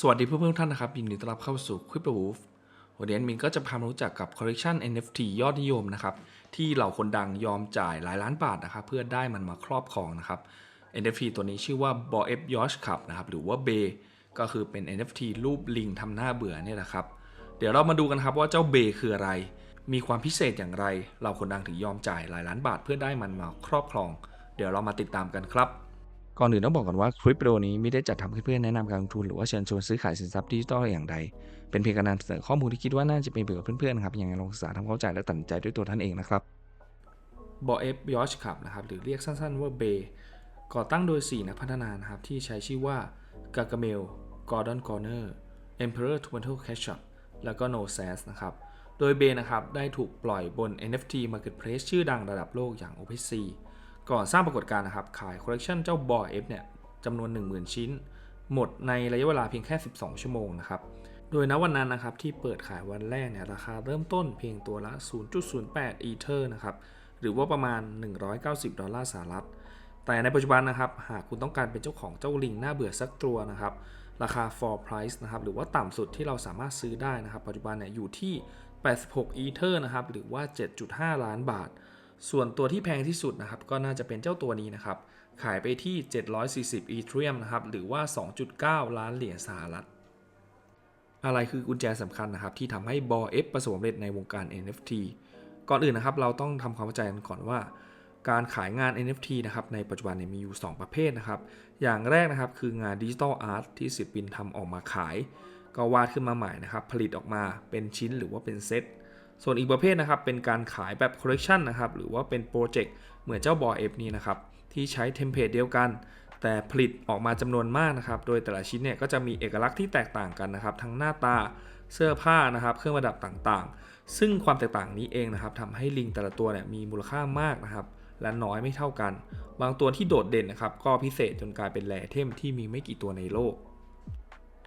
สวัสดีเพื่อนๆทุกท่านนะครับยินดีต้อนรับเข้าสู่ c r y p t o Wolf วันนี้แอดมินก็จะพามารู้จักกับคอลเล t ชัน NFT ยอดนิยมนะครับที่เหล่าคนดังยอมจ่ายหลายล้านบาทนะครับเพื่อได้มันมาครอบครองนะครับ NFT ตัวนี้ชื่อว่า b o f Yacht Club นะครับหรือว่า b ก็คือเป็น NFT รูปลิงทำหน้าเบื่อเนี่ยแหละครับ เดี๋ยวเรามาดูกันครับว่าเจ้าเบคืออะไร มีความพิเศษอย่างไรเหล่าคนดังถึงยอมจ่ายหลายล้านบาทเพื่อได้มันมาครอบครอง เดี๋ยวเรามาติดตามกันครับ ก่อนอื่นต้องบอกก่อนว่าคลิปวิดีโอนี้ไม่ได้จัดทำขึ้นเพื่อแนะนำการลงทุนหรือว่าเชิญชวนซื้อขายสินทรัพย์ดิจิทัลอย่างใด เป็นเพียงการนำเสนอข้อมูลที่คิดว่าน่าจะเป็นประโยชน์กับเพื่อนๆครับยังไงลองศึกษาทำความเข้าใจและตัดสินใจด้วยตัวท่านเองนะครับบอเอฟยอชคับนะครับหรือเรียกสั้นๆว่าเบก่อตั้งโดย 4 นักพัฒนานะครับที่ใช้ชื่อว่ากากาเมลกอร์ดอนกอร์เนอร์เอ็มเพอเรอร์ทูเมนทัลแคชชัแล้วก็โนแซสนะครับโดยเบนะครับได้ถูกปล่อยบน NFT Marketplace ชื่อดังระดับโลกอย่าง OpenSea ก่อนสร้างปรากฏการณ์นะครับ ขายคอลเลกชันเจ้าบอเอฟเนี่ยจำนวน 10,000 ชิ้น หมดในระยะเวลาเพียงแค่ 12 ชั่วโมงนะครับ โดยณวันนั้นนะครับที่เปิดขายวันแรกเนี่ยราคาเริ่มต้นเพียงตัวละ 0.08 อีเทอร์นะครับ หรือว่าประมาณ 190 ดอลลาร์สหรัฐ แต่ในปัจจุบันนะครับ หากคุณต้องการเป็นเจ้าของเจ้าลิงหน้าเบื่อสักตัวนะครับ ราคา for price นะครับ หรือว่าต่ำสุดที่เราสามารถซื้อได้นะครับ ปัจจุบันเนี่ยอยู่ที่ 86 อีเทอร์นะครับ หรือว่า 7.5 ล้านบาท ส่วนตัวที่แพงที่สุดนะครับก็น่าจะเป็นเจ้าตัวนี้นะครับ ขายไปที่ 740 อีเทรียมนะครับ หรือว่า 2.9 ล้านเหรียญสหรัฐ อะไรคือกุญแจสำคัญนะครับ ที่ทำให้บอเอฟประสบความสำเร็จในวงการ NFT ก่อนอื่นนะครับ เราต้องทำความเข้าใจกันก่อนว่า การขายงาน NFT นะครับ ในปัจจุบันเนี่ยมีอยู่ 2 ประเภทนะครับ อย่างแรกนะครับคืองานดิจิทัลอาร์ตที่ศิลปินทำออกมาขาย ก็วาดขึ้นมาใหม่นะครับ ผลิตออกมาเป็นชิ้นหรือว่าเป็นเซต ส่วนอีกประเภทนะครับเป็นการขายแบบคอลเลกชันนะครับหรือว่าเป็นโปรเจกต์เหมือนเจ้าบอเอฟนี้นะครับที่ใช้เทมเพลตเดียวกัน แต่ผลิตออกมาจำนวนมากนะครับโดยแต่ละชิ้นเนี่ยก็จะมีเอกลักษณ์ที่แตกต่างกันนะครับทั้งหน้าตาเสื้อผ้านะครับเครื่องประดับต่างๆ ซึ่งความแตกต่างนี้เองนะครับทำให้ลิงแต่ละตัวเนี่ยมีมูลค่ามากนะครับและน้อยไม่เท่ากัน บางตัวที่โดดเด่นนะครับก็พิเศษจนกลายเป็นแหล่เทมที่มีไม่กี่ตัวในโลก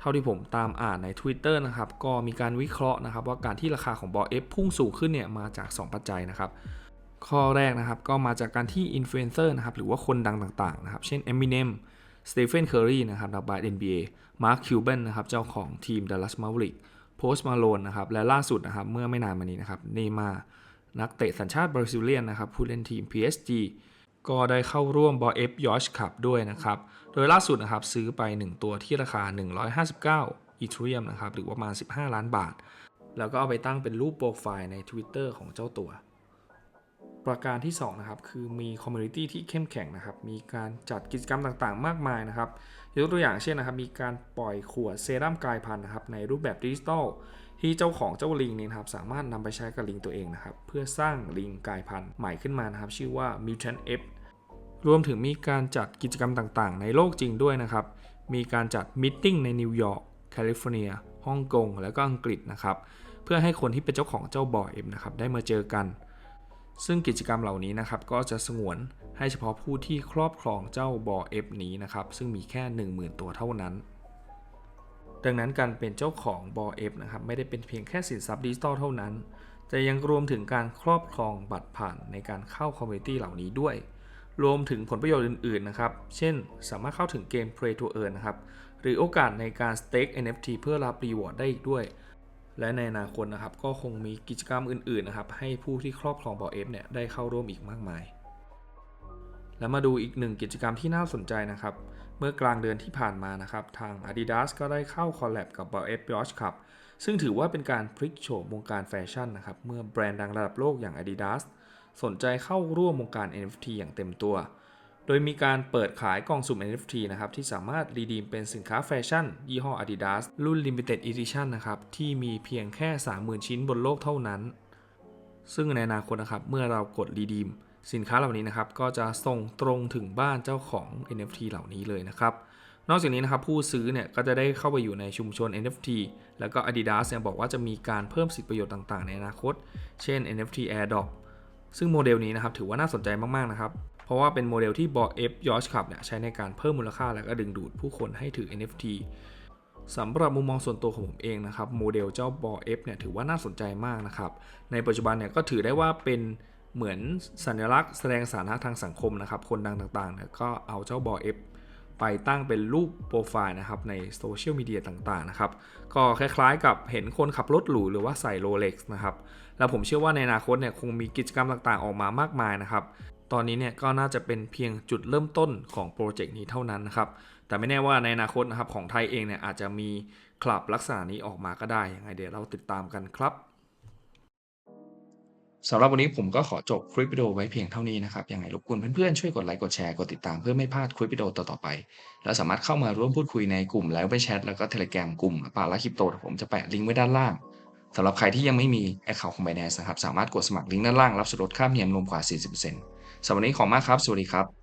เท่าที่ผมตามอ่านใน Twitter นะครับก็มีการวิเคราะห์นะครับว่าการที่ราคาของบอเอฟพุ่งสูงขึ้นเนี่ยมาจาก 2 ปัจจัยนะครับข้อแรกนะครับก็มาจากการที่อินฟลูเอนเซอร์นะครับหรือว่าคนดังต่างๆนะครับเช่น Eminem Stephen Curry นะครับนักบาส NBA Mark Cuban นะครับเจ้าของทีม Dallas Mavericks Post Malone นะครับและล่าสุดนะครับเมื่อไม่นานมานี้นะครับเนมานักเตะสัญชาติบราซิเลียนนะครับผู้เล่นทีม PSG ก็ได้เข้าร่วมบอเอฟยอชคับด้วยนะครับ โดยล่าสุดนะครับซื้อไป 1 ตัวที่ราคา 159อีเทเรียมนะครับหรือว่าประมาณ 15 ล้านบาท แล้วก็เอาไปตั้งเป็นรูปโปรไฟล์ใน Twitter ของเจ้าตัว ประการที่2นะครับคือมีคอมมูนิตี้ที่เข้มแข็งนะครับ มีการจัดกิจกรรมต่างๆ มากมายนะครับยกตัวอย่างเช่นนะครับ มีการปล่อยขวดเซรั่มกายพันธุ์นะครับในรูปแบบดิจิตอล ที่เจ้าของเจ้าลิงนี่นะครับสามารถนำไปใช้กับลิงตัวเองนะครับเพื่อสร้างลิงกายพันธุ์ใหม่ขึ้นมานะครับ ชื่อว่า Mutant F รวมถึงมีการจัดกิจกรรมต่างๆ ในโลกจริงด้วยนะครับ มีการจัดมิทติ้งในนิวยอร์กแคลิฟอร์เนียฮ่องกงและก็อังกฤษนะครับ เพื่อให้คนที่เป็นเจ้าของเจ้าบอเอ็มนะครับได้มาเจอกัน ซึ่งกิจกรรมเหล่านี้นะครับก็จะสงวนให้เฉพาะผู้ที่ครอบครองเจ้าบอเอฟนี้นะครับซึ่งมีแค่ 10,000 ตัวเท่านั้น ดังนั้นการเป็นเจ้าของบอเอฟนะครับไม่ได้เป็นเพียงแค่สินทรัพย์ดิจิตอลเท่านั้น แต่ยังรวมถึงการครอบครองบัตรผ่านในการเข้าคอมมูนิตี้เหล่านี้ด้วย รวมถึงผลประโยชน์อื่นๆนะครับ เช่น สามารถเข้าถึงเกม Play to Earn นะครับ หรือโอกาสในการ stake NFT เพื่อรับรีวอร์ดได้อีกด้วย และในอนาคตนะครับก็คงมีกิจกรรมอื่นๆนะครับให้ผู้ที่ครอบครองบอเอฟเนี่ยได้เข้าร่วมอีกมากมาย แล้วมาดูอีกหนึ่งกิจกรรมที่น่าสนใจนะครับ เมื่อกลางเดือนที่ผ่านมานะครับ ทาง Adidas ก็ได้เข้าคอลแลบกับ b o f Yacht Club ซึ่งถือว่าเป็นการพลิกโฉมวงการแฟชั่นนะครับ เมื่อแบรนด์ดังระดับโลกอย่าง Adidas สนใจเข้าร่วมวงการ NFT อย่างเต็มตัว โดยมีการเปิดขายกล่องสุ่ม NFT นะครับ ที่สามารถรีดีมเป็นสินค้าแฟชั่น ยี่ห้อ Adidas รุ่น Limited Edition นะครับ ที่มีเพียงแค่ 30,000 ชิ้นบนโลกเท่านั้น ซึ่งในอนาคตนะครับ เมื่อเรากดรีดีม สินค้าเหล่านี้นะครับก็จะส่งตรงถึงบ้านเจ้าของ NFT เหล่านี้เลยนะครับ นอกจากนี้นะครับผู้ซื้อเนี่ยก็จะได้เข้าไปอยู่ในชุมชน NFT แล้วก็ Adidas เนี่ยบอกว่าจะมีการเพิ่มสิทธิประโยชน์ต่างๆ ในอนาคต เช่น NFT Airdrop ซึ่งโมเดลนี้นะครับถือว่าน่าสนใจมากๆนะครับ เพราะว่าเป็นโมเดลที่บอ F Yacht Club เนี่ยใช้ในการเพิ่มมูลค่าและก็ดึงดูดผู้คนให้ถือ NFT สำหรับมุมมองส่วนตัวของผมเองนะครับโมเดลเจ้าบอ F เนี่ยถือว่าน่าสนใจมากนะครับ ในปัจจุบันเนี่ยก็ถือได้ว่าเป็น เหมือนสัญลักษณ์แสดงสถานะทางสังคมนะครับ คนดังต่างๆเนี่ยก็เอาเจ้าบอ F ไปตั้งเป็นรูปโปรไฟล์นะครับในโซเชียลมีเดียต่างๆนะครับ ก็คล้ายๆกับเห็นคนขับรถหรูหรือว่าใส่โรเล็กซ์นะครับ แล้วผมเชื่อว่าในอนาคตเนี่ยคงมีกิจกรรมต่างๆออกมามากมายนะครับ ตอนนี้เนี่ยก็น่าจะเป็นเพียงจุดเริ่มต้นของโปรเจกต์นี้เท่านั้นนะครับ แต่ไม่แน่ว่าในอนาคตนะครับของไทยเองเนี่ยอาจจะมีคลับลักษณะนี้ออกมาก็ได้ยังไงเดี๋ยวเราติดตามกันครับ สำหรับวันนี้ผมก็ขอจบคลิปวิดีโอไว้เพียงเท่านี้นะครับ ยังไงรบกวนเพื่อนๆ ช่วยกดไลค์ กดแชร์ กดติดตามเพื่อไม่พลาดคลิปวิดีโอต่อๆไป แล้วสามารถเข้ามาร่วมพูดคุยในกลุ่มแล้วไปแชทแล้วก็เทเลแกรมกลุ่มปาละคริปโตผมจะแปะลิงก์ไว้ด้านล่างสำหรับใครที่ยังไม่มีแอคเคาท์ของ Binance นะครับ สามารถกดสมัครลิงก์ด้านล่างรับส่วนลดค่าธรรมเนียมรวมกว่า 40%สำหรับวันนี้ขอบคุณมากครับ สวัสดีครับ